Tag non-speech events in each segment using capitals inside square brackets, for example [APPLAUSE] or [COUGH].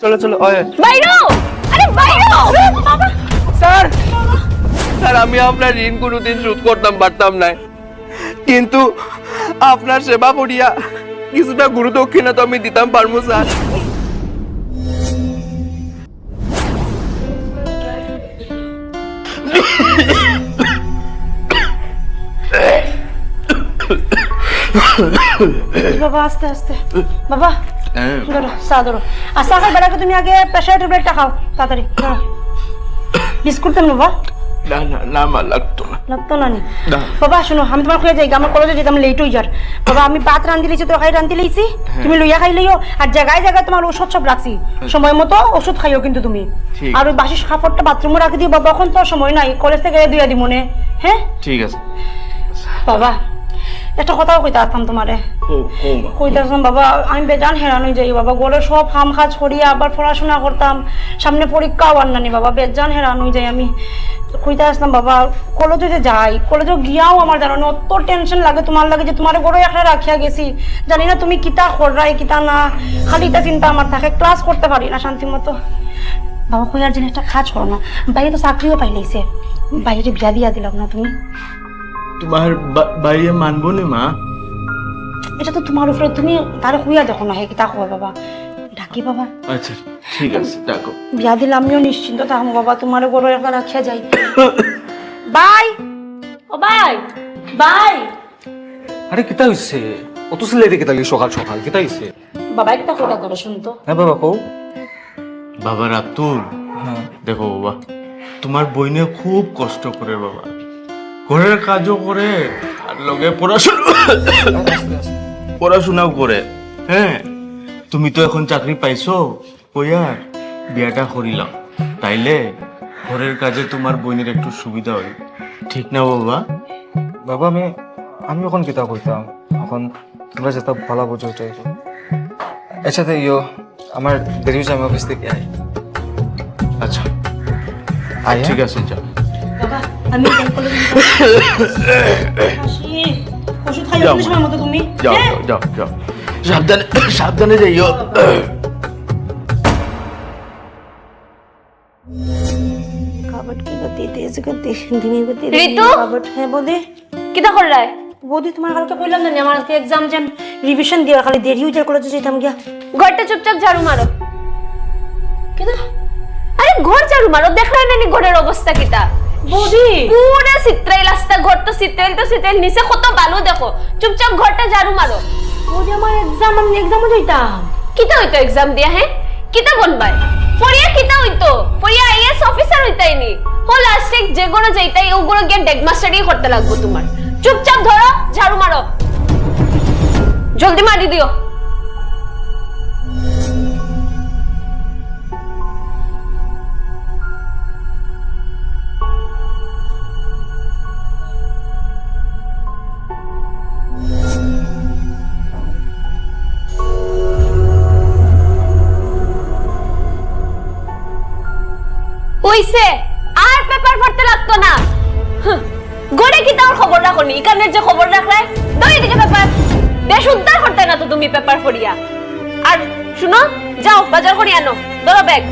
চলো চলো বাইরো! আরে বাইরো! স্যার! স্যার আমি আপনার ঋণ কোনোদিন শোধ করতাম পারতাম না। কিন্তু আপনার সেবা করিয়া কিছুটা গুরু দক্ষিণা তো আমি দিতাম পারব স্যার। বাবা আস্তে আস্তে। বাবা ধরো চা ধরো। আর চা খাই বেড়াকে তুমি আগে প্রেশার ট্যাবলেটটা খাও তাড়াতাড়ি। বিস্কুট তেমন বাবা না না না আমার লাগতো না। লাগতো না নি? বাবা শোনো আমি তোমার খুঁজে যাই আমার কলেজে যেতাম লেট হয়ে যার বাবা আমি ভাত রান্ধি তরকারি রান্ধি লিছি তুমি লইয়া খাই লইও আর জায়গায় জায়গায় তোমার ওষুধ সব রাখছি। সময় মতো ওষুধ খাইও কিন্তু তুমি। আর ওই বাসি কাপড়টা বাথরুমে রাখি দিও বাবা এখন তো সময় নাই কলেজ থেকে দুইয়া দি মনে হ্যাঁ? ঠিক আছে। বাবা। একটা কথাও কইতে আসতাম তোমারে কইতাছিলাম বাবা আমি বেজান হেরান যাই বাবা গোলে সব কাম কাজ করিয়া আবার পড়াশোনা করতাম সামনে পরীক্ষাও আর নানি বাবা বেজান হেরান যাই আমি। কইতে আসলাম বাবা কলেজে যে যাই কলেজে গিয়াও আমার জানো অত টেনশন লাগে তোমার লাগে যে তোমার গড়ে একটা রাখিয়া গেছি। জানি না তুমি কিতা কররাই কিতা না খালি এটা চিন্তা আমার থাকে ক্লাস করতে পারি না শান্তি মতো। বাবা কই আর জিনিসটা কাজ করো না বাইরে তো চাকরিও পাইলেছে বাইরে বিয়া দিয়া দিলাম না তুমি। তোমার বা- বাইরে মানবো নে মা। এটা তো তোমার উপরে তুমি তারা খুইয়া দেখো না হে কিতা হয় বাবা? ডাকি বাবা। আচ্ছা ঠিক আছে ডাকো। বিয়া দিলে আমিও নিশ্চিন্ত থাকব বাবা তোমার গরু একটা রাখিয়া যাই বাই! O by! বাই! আরে কিতা হইছে? অত সিলাইতে কিতা সকাল সকাল কিতা হইছে? বাবা একটা কথা ধরো শুনতো হ্যাঁ বাবা কও। বাবা রাতুল। হ্যাঁ। দেখো বাবা তোমার বইনে খুব কষ্ট করে বাবা। ঘরের কাজও করে আর লগে পড়াশোনা পড়াশোনাও করে। হ্যাঁ তুমি তো এখন চাকরি পাইছো কইয়ার বিয়াটা করিলাম। তাইলে ঘরের কাজে তোমার বোনের একটু সুবিধা হয়। ঠিক না বাবা? বাবা আমি আমি এখন কিতা কইতাম এখন তোমরা যেটা ভালো বুঝো ওটাই। করো। এর সাথে ইয়ো আমার দেরি হয়েছে আমি অফিস থেকে আই। আচ্ছা। আই ঠিক আছে যাও। আমি যাই কলেজে আসি। ওষুধ খাইও যাও, সময় মতো তুমি। যাও হ্যাঁ? যাও যাও। যাও সাবধানে সাবধানে যাইও। বৌদি। তোমার কালকে কইলাম না আমার আজকে এক্সাম যেন রিভিশন দিয়ে খালি দেরি হয়ে যায় কলেজে যেতাম গিয়া। ঘরটা চুপচাপ ঝাড়ু মারো। কেন আরে ঘর ঝাড়ু মারো দেখলাই না ঘরের অবস্থা কিতা? বৌদি। পুরা চিত্রাইল রাস্তা ঘর তো চিত্রাইল তো চিত্রাইল নিচে কত বালু দেখো। চুপচাপ ঘরটা ঝাড়ু মারো বৌদি আমার এক্সাম আমি এক্সামও যাইতাম কিতা হইতো এক্সাম দিয়া হ্যাঁ কিতা বনবাই? পড়িয়া কিতা হইতো? পড়িয়া আইএস অফিসার হইতাইনি হো লাস্টে যে গড়ো যাইতাই ওগুলো গিয়ে ডেগমাস্টারই করতে লাগবো তোমার চুপচাপ ধরো ঝাড়ু মারো জলদি মারি দিও হইছে। আর পেপার পড়তে লাগতো না। গড়ে কি তার খবর রাখো নি? ইকানের যে খবর রাখলে দাও এদিকে পেপার। দেশ উদ্ধার করতে না তো তুমি পেপার পড়িয়া আর শুনো যাও বাজার করে আনো ধরো ব্যাগ।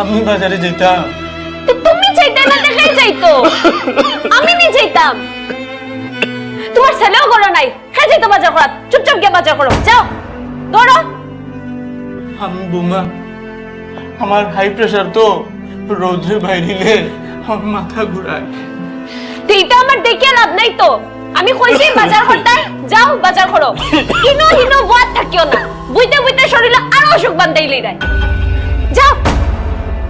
আমি বাজারে যেতাম। তো তুমি চাইতে না দেখাই যাইতো। আমি নি চাইতাম তোমার ছেলেও করো নাই। হ্যাঁ যাইতো বাজার করা চুপচাপ গিয়ে বাজার করো। যাও ধরো। আমি বোমা। আমার হাই প্রেশার তো রোদ্রে বাইরিলে আমার মাথা ঘুরায়। এইটা আমার দেখে লাভ নাই তো। আমি কইছি, বাজার করতে যাও, বাজার করো হিনো হিনো বাদ থাকিও না। বুইতে বুইতে শরীরে আরও অসুখ বান্ধাইলি রায় যাও।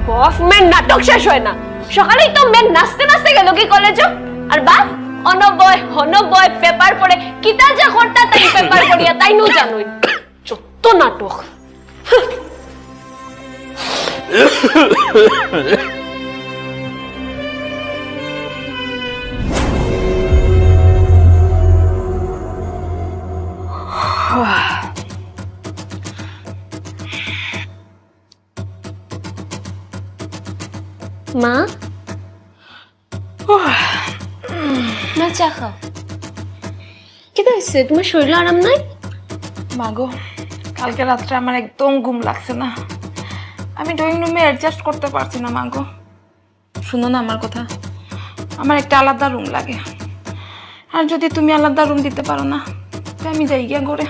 বফ মেন নাটক শেষ হয় না। সকালেই তো মেন নাচতে নাচতে গেল কি কলেজে আর বা, অনবয়, হনবয়, পেপার পড়ে, কিতা যা করতা তাই পেপার পড়িয়া, তাই নু জানুই। যত নাটক। মা মা চা খাও কেটে হয়েছে তোমার শরীর আরাম নাই মাগো কালকে রাত্রে আমার একদম ঘুম লাগছে না। আমি ড্রয়িং রুমে অ্যাডজাস্ট করতে পারছি না মাগো শুনো না আমার কথা। আমার একটা আলাদা রুম লাগে। আর যদি তুমি আলাদা রুম দিতে পারো না তো আমি যাই গিয়া ঘরে।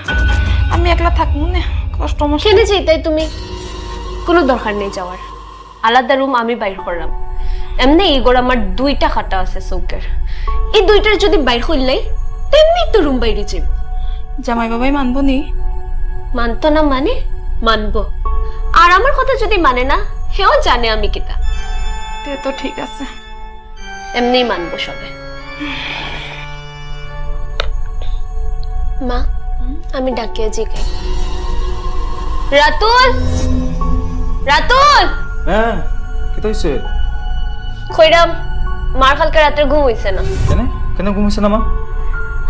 আমি একলা থাকব না কষ্ট কেন চাইতাই তুমি কোনো দরকার নেই যাওয়ার। আলাদা রুম আমি বাইর করলাম। এমনি ইগোর আমার দুইটা খাটা আছে চৌকের। এই দুইটার যদি বাইর করলেই তেমনি তো রুম বাইরে যাইব। জামাই বাবাই মানবো নি? মানতো না মানে? মানবো। আর আমার কথা যদি মানে না হেও জানে আমি কিতা। তে তো ঠিক আছে। এমনি মানবো সবে। মা আমি ডাকিয়ে জিগাই রাতুল! রাতুল! হ্যাঁ কি তো হয়েছে কইরাম মার কালকে রাত্রে ঘুম হইছে না। কেন? কেন ঘুমিয়েছে না মা?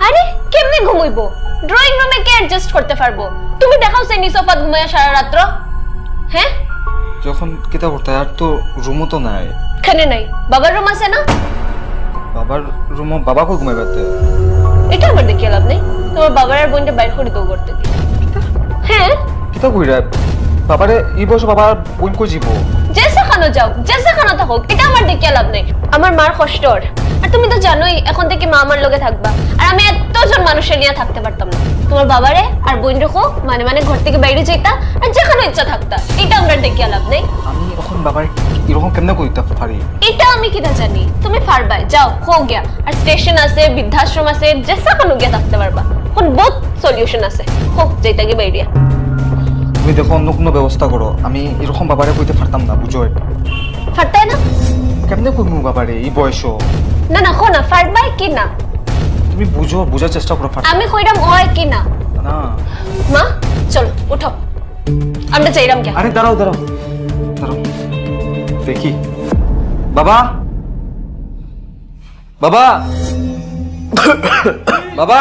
আরে কেমনে ঘুমাইবো ড্রয়িং রুমে কে অ্যাডজাস্ট করতে পারব? তুমি দেখাও সে নিসফাত ঘুমাইয়া সারা রাত্র। হ্যাঁ? যখন কিতা করতে আর তো রুমও তো নাই। এখানে নাই। বাবার রুম আছে না? বাবার রুমও বাবাকেও ঘুমাই পারতে এটা আমার দেখিয়ে লাভ নেই। তোমার বাবার আর বোনটা বাইর করে দেবো করতে হ্যাঁ? কিতা কইরা বাবারে এই বয়স বাবার বোন কই যাব যে সেখানে যাও যে সেখানে থাকো এটা আমার দেখিয়ে লাভ নেই। আমার মার কষ্টর আর। তুমি তো জানোই এখন থেকে মা আমার লগে থাকবা। আর আমি এতজন মানুষের নিয়ে থাকতে পারতাম না। তোমার বাবারে আর বোন রেখো মানে মানে ঘর থেকে বাইরে যেতা আর যেখানে ইচ্ছা থাকতা। এটা আমরা দেখিয়ে লাভ নেই। আমি এখন বাবার এরকম কেমনে কইতে পারি? এটা আমি কিনা জানি। তুমি পারবাই যাও হো গিয়া। আর স্টেশন আছে বৃদ্ধাশ্রম আছে যে সেখানে গিয়া থাকতে পারবা। এখন বহুত সলিউশন আছে। হোক যেটা গিয়ে বাইরিয়া তুমি দেখো অন্য কোনো ব্যবস্থা করো। আমি এরকম বাবারে কইতে পারতাম না বুঝো ফারতাই না? কেমনে কইমু বাবারে এই বয়সও? না না খো না ফারবাই কি না? তুমি বুঝো বুঝার চেষ্টা করো আমি কইরাম হয় কি না। না মা চলো উঠো। আমরা চাইরাম কে আরে দাঁড়াও দাঁড়াও। দাঁড়াও। দেখি। বাবা! বাবা! বাবা!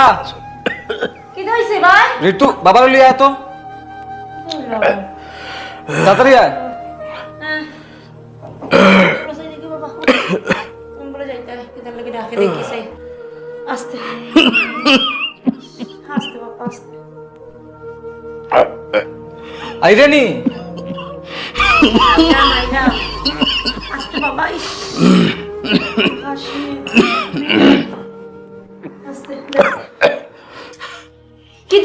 কি হয়েছে ভাই? ঋতু বাবার লিয়ে আয় তো। তাড়াতাড়ি আয়। আস্তে। আস্তে বাবা আস্তে। আইরে নি আস্তে বাবা ইস। হাসি।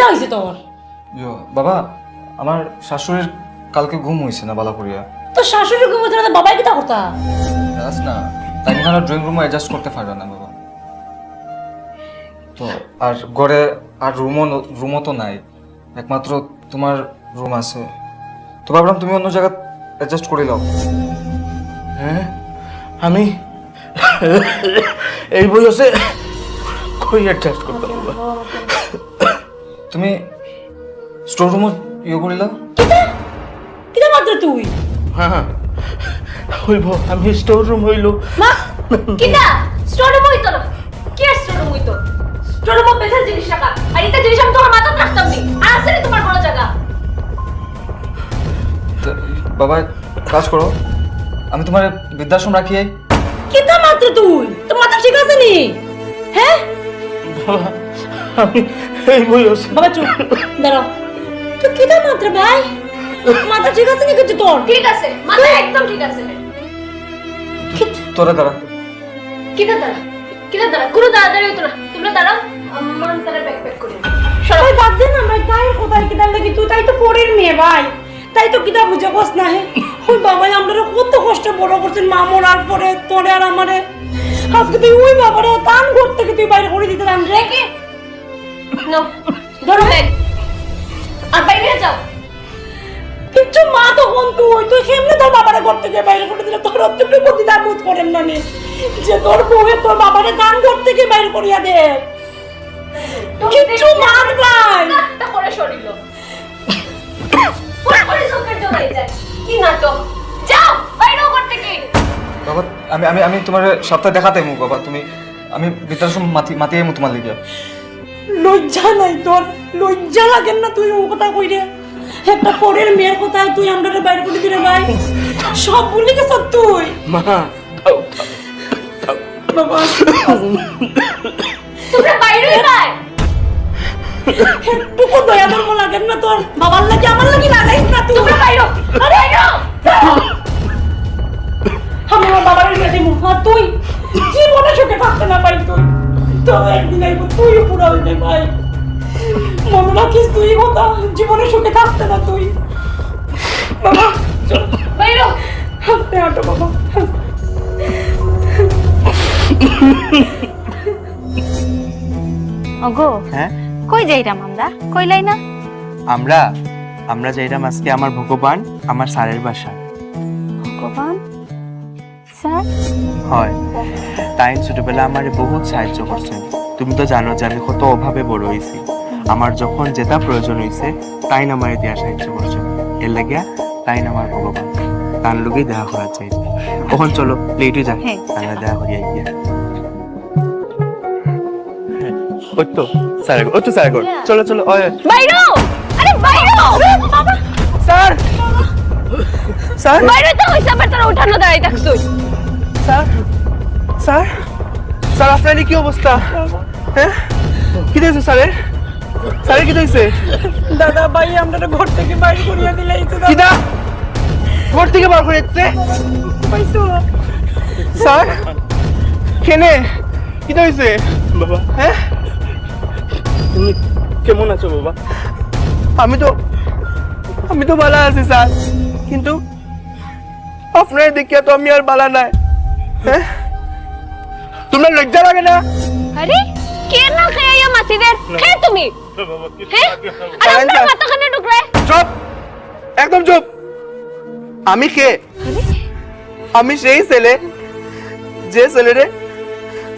হয়েছে তোর? বাবা আমার শাশুড়ির কালকে ঘুম হয়েছে না বালা করিয়া তোর শাশুড়ি ঘুমোতে না বাবাই কিতা করতা? না তাই না ড্রয়িং রুমে অ্যাডজাস্ট করতে পারবে না বাবা। তো আর ঘরে আর রুমও রুমও তো নাই। একমাত্র তোমার রুম আছে। তো ভাবলাম তুমি অন্য জায়গা অ্যাডজাস্ট করে নাও। হ্যাঁ? আমি এই বয়সে কই অ্যাডজাস্ট করতাম বাবা? তুমি স্টোর রুমও ইয়ে করে নাও। কিতা? মাত্র তুই? হ্যাঁ হ্যাঁ। হইব আমি স্টোর রুম হইল। মা কিটা স্টোর রুম হইতো না। রুম বেচার জিনিস টাকা আর এটা জিনিস আমি তোমার মাথা রাখতাম নি। আর আছে নি তোমার বড় জায়গা? বাবা কাজ করো। আমি তোমার বৃদ্ধাশ্রম রাখি আই। কিতা মাত্র তুই? তোর মাথা ঠিক আছে নি? হ্যাঁ? বাবা আমি এই বয়সে। বাবা চুপ। দাঁড়াও তুই কিতা মাত্র ভাই? মাথা ঠিক আছে নি কিন্তু তোর? ঠিক আছে। মাথা একদম ঠিক আছে। তোরা দাঁড়া। কিটা দাঁড়া? কিটা দাঁড়া? কোনো দাঁড়াদাঁড়ি হইতো না। তোমরা দাঁড়াও। তারা করে বাদ দে না ভাই তাই কোথায় কিতা লাগি। তুই তাই তো পরের মেয়ে ভাই। তাই তো কিতা বুঝে কস না হে? ওই বাবাই আমরা কত কষ্ট বড় করছেন মা মরার পরে তোরে আর আমারে। আজকে তুই ওই বাবারে তান ঘর থেকে তুই বাইরে করে দিতে রাম রে কি? ধরো। ব্যাগ আর বাইরে যাও। কিচ্ছু মা তখন তুই তুই কেমনে তোর বাবারে ঘর থেকে বাইরে করে দিলে। তোর অতটুকু প্রতিদান বোধ করেন না যে তোর বউয়ে তোর বাবারে দান ঘর থেকে বাইরে করিয়া দে। কিচ্ছু মান ভাই নাটকটা করে সরিল পুরো করে চোখের জড়াই যায়। কি নাটক? যাও বাইরে করতে কি বাবা আমি আমি আমি তোমার সপ্তাহে দেখাতে মু বাবা তুমি আমি বৃদ্ধাশ্রম মাতি মাতিয়ে মু তোমার লিগে। লজ্জা নাই তোর লজ্জা লাগে না তুই ও কথা কই রে একটা পরের মেয়ের কথা তুই আমরা বাইরে করে দিলে ভাই। সব ভুলে গেছ তুই। মা বাবা। তোমরা বাইরে ভাই একটুকু দয়া ধর্ম লাগে না তোর। বাবার লাগে আমার লাগে লাগাইস না তুই তোমরা বাইরো। আরে বাইরো। আমি আমার বাবার কাছে যাইবো আর তুই জীবনে সুখে থাকতে না পারি তুই। তো একদিন আইবো তুই পুরো হইতে ভাই। মনে রাখিস তুই কথা জীবনে সুখে থাকতে না তুই। বাবা চল। বাইরো। হাসতে হাঁটো বাবা ওগো হ্যাঁ? কই যাইরাম আমরা? কইলাই না? আমরা আমরা যাইরাম আজকে আমার ভগবান আমার স্যারের বাসা ভগবান? স্যার? হয়। তাই ছোটবেলা আমার বহুত সাহায্য করছেন। তুমি তো জানো যে আমি কত অভাবে বড় হয়েছি। আমার যখন যেটা প্রয়োজন হয়েছে তাই না আমার দিয়া সাহায্য করছে এর লাগিয়া তাই না আমার ভগবান। তার লোকেই দেখা করা চাই। কখন চলো লেটে যাক হ্যাঁ, তারা দেখা করিয়া গিয়া ওই তো স্যার ওই তো স্যার চলো চলো ওই। বাইরো! আরে বাইরো! বাবা স্যার! স্যার! বাইরে তো হইছে আবার তোরা উঠানো দাঁড়াই থাকছুই স্যার! স্যার! স্যার আপনার কি অবস্থা? হ্যাঁ? কি দিয়েছে স্যারের স্যারের কি দিয়েছে দাদা ভাই আমরা ঘর থেকে বাইরে করিয়া দিলাই তো কি দা? ঘর থেকে বার করে যাচ্ছে পাইছো? স্যার? কেনে? কি হয়েছে? বাবা। হ্যাঁ? তুমি কেমন আছো বাবা? আমি তো আমি তো ভালো আছি স্যার কিন্তু আপনার দেখিয়া তো আমি আর বালা নাই হ্যাঁ? তোমরা লজ্জা লাগে না? আরে কে না খেয়ে মাসিদের কে তুমি? হ্যাঁ? আর আপনার মাথাখানে ঢুকরে চুপ! একদম চুপ! আমি কে? আমি সেই ছেলে যে ছেলেরে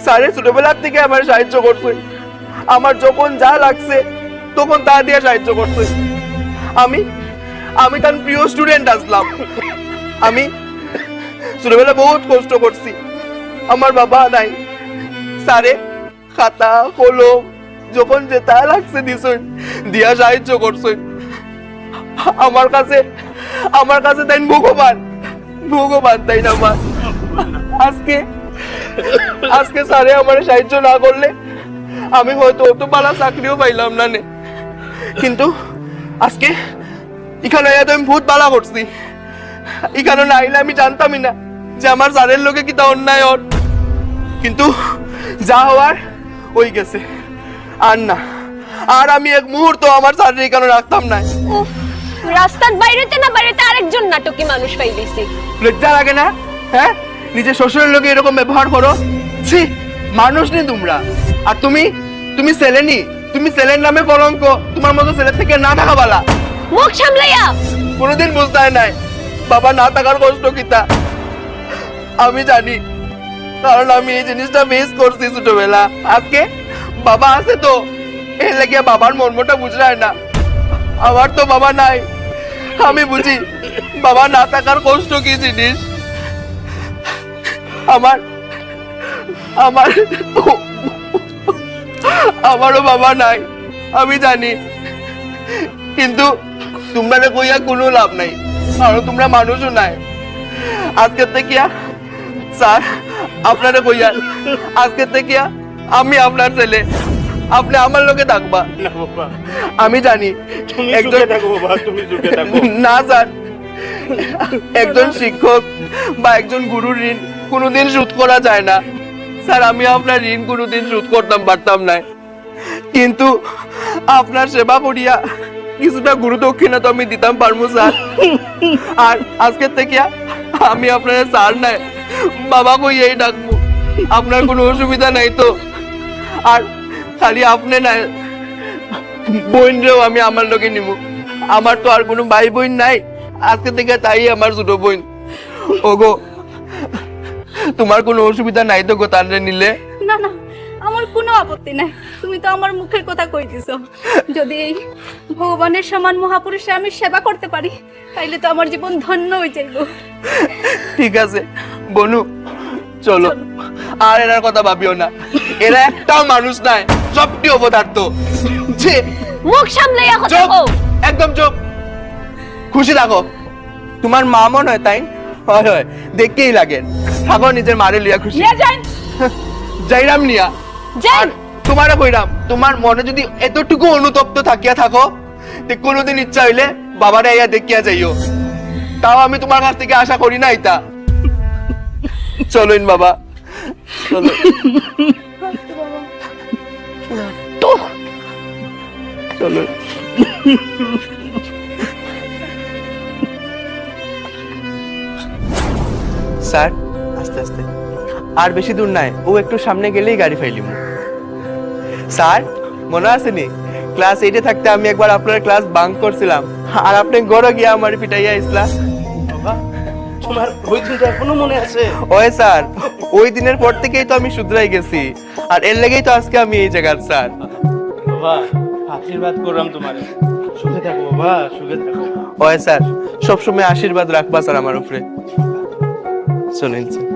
স্যারে ছোটবেলার থেকে আমার সাহায্য করছে। আমার যখন যা লাগছে, তখন তা দিয়ে সাহায্য করছে। আমি আমি তার প্রিয় স্টুডেন্ট আসলাম। আমি ছোটবেলা বহুত কষ্ট করছি। আমার বাবা নাই। স্যারে, খাতা, কলম যখন যে তা লাগছে দিছই দিয়া সাহায্য করছই আমার কাছে আমার কাছে তাই ভগবান। ভগবান তাই না আমার। আজকে আজকে স্যারে আমার সাহায্য না করলে আমি হয়তো অত পালা চাকরিও পাইলাম না নে। কিন্তু আজকে এখানে এত আমি ভূত পালা করছি। এখানে না আইলে আমি জানতামই না যে আমার স্যারের লোকে কি তা অন্যায় ওর। কিন্তু যা হওয়ার ওই গেছে। আর না আর আমি এক মুহূর্ত আমার স্যারের এখানে রাখতাম না। রাস্তার বাইরেতে না বাইরেতে আরেকজন নাটকী মানুষ পাইলিছি লজ্জা লাগে না? হ্যাঁ? নিজের শ্বশুরের লোকে এরকম ব্যবহার করো? ছি মানুষ নি তোমরা। আর তুমি? তুমি ছেলে নি তুমি ছেলের নামে কলঙ্ক তোমার মতো ছেলের থেকে না থাকা বালা। মুখ সামলাইয়া। কোনোদিন বুঝতে নাই। বাবা না থাকার কষ্ট কিতা আমি জানি। কারণ আমি এই জিনিসটা মিস করছি ছোটবেলা। আজকে বাবা আছে তো। এর লাগিয়া বাবার মর্মটা বুঝলাম না। আমার তো বাবা নাই। আমি বুঝি বাবা না থাকার কষ্ট কি জিনিস? আমার আমার আমারও বাবা নাই আমি জানি। কিন্তু তোমরা কইয়া কোনো লাভ নাই কারণ তোমরা মানুষও নাই। আজকে থেকে স্যার আপনারা কইয়া আজকে থেকে আমি আপনার ছেলে। আপনি আমার লোকে থাকবা। আমি জানি একজন না স্যার। একজন শিক্ষক বা একজন গুরুর ঋণ কোনোদিন শোধ করা যায় না। স্যার, আমি আপনার ঋণ কোনোদিন শোধ করতাম, পারতাম না কিন্তু আপনার সেবা করিয়া কিছুটা গুরু দক্ষিণা তো আমি দিতাম পারব, স্যার। আর আজকে থেকে আমি আপনার স্যার নাই বাবা কইয়াই ডাকবো। আপনার কোনো অসুবিধা নাই তো? আর খালি আপনি নাই, বোনরেও আমি আমার লোকে নিব আমার তো আর কোনো ভাই বোন নাই, আজকে থেকে তাই আমার ছোট বোন। ওগো তোমার কোনো অসুবিধা নাই তো গো তারে নিলে? না না আমার কোনো আপত্তি নাই। তুমি তো আমার মুখের কথা কই দিছো যদি এই ভগবানের সমান মহাপুরুষে আমি সেবা করতে পারি তাইলে তো আমার জীবন ধন্য হয়ে যাইব। ঠিক আছে বনু চলো। আর এনার কথা ভাবিও না। এরা একটাও মানুষ নাই সবটি অপদার্থ। ছি, মুখ সামলাইয়া কথা চুপ! কও। একদম চুপ! খুশি থাকো। তোমার মা মন হয় তাই? হয় হয়। দেখতেই লাগে। থাকো নিজের মারে লিয়া খুশি। নিয়ে যাই। [LAUGHS] যাইরাম নিয়া। যাই। তোমারে কইরাম তোমার মনে যদি এতটুকু অনুতপ্ত থাকিয়া থাকো তে কোনোদিন ইচ্ছা হইলে বাবারে আইয়া দেখিয়া যাইও। তাও আমি তোমার কাছ থেকে আশা করি না এটা। [LAUGHS] চলুন বাবা। চলো। চলো। [LAUGHS] স্যার? আস্তে আস্তে। আর বেশি দূর নাই ও একটু সামনে গেলেই গাড়ি ফাইলিম। স্যার মনে আছে নি ক্লাস এইটে থাকতে আমি একবার আপনার ক্লাস বাঙ্ক করছিলাম। আর আপনি গড়ে গিয়া আমার পিটাইয়া ইসলা তোমার ওই দিনটা এখনও মনে আছে? ওই স্যার ওই দিনের পর থেকেই তো আমি শুধরাই গেছি। আর এর লেগেই তো আজকে আমি এই জায়গার স্যার। বাবা আশীর্বাদ করলাম তোমারে। সুখে থাকো বাবা সুখে থাকো। ওই স্যার সবসময় আশীর্বাদ রাখবা স্যার আমার উপরে। চলেন স্যার।